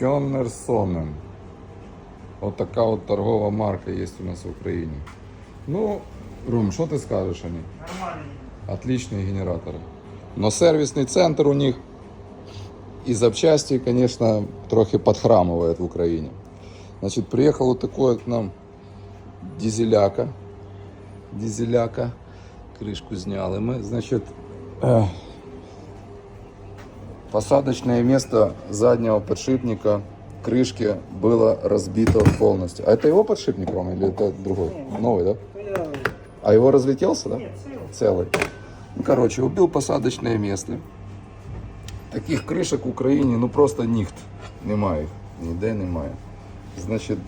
Кённерсонен. Вот така от торгова марка є у нас в Україні. Ну, Ром, що ти скажеш о ній? Нормально. Отличные генераторы. Но сервисный центр у них и запчасти, конечно, трохи подхрамывает в Украине. Значит, приехал вот такой вот к нам дизеляка. Дизеляка. Крышку сняли мы. Значит, э, посадочное место заднего подшипника крышки было разбито полностью. А это его подшипник, Рома, или это другой? Новый, да? То я... А его разлетелся, да? Нет, целый. целый. Ну, короче, убил посадочное место. Таких кришок в Україні ну просто ніхт немає. їх, Ніде немає. Значить,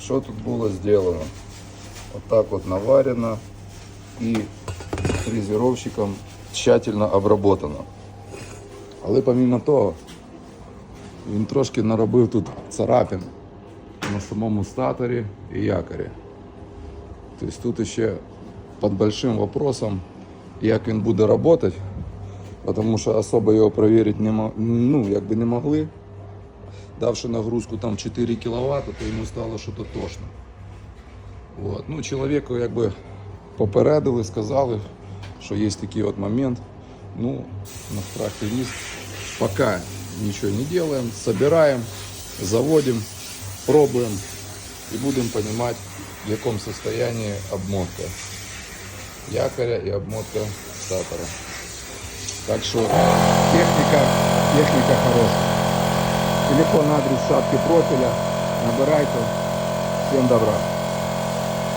що тут було зроблено? Отак от наварено і фрезеровщиком тщательно обработано. Але помимо того, він трошки наробив тут царапин на самому статорі і якорі. Тобто тут ще під большим вопросом, як він буде працювати, тому що особо його перевірити не, ну, якби не могли. Давши нагрузку там 4 кВт, то йому стало щось тошно. Вот. Ну, чоловіку якби попередили, сказали, що є такий от момент. Ну, на страх и риск. Пока ничего не делаем, собираем, заводим, пробуем и будем понимать, в каком состоянии обмотка якоря и обмотка статора. Так что техника, техника хорошая. Телефон, адрес шапки профиля. Набирайте. Всем добра.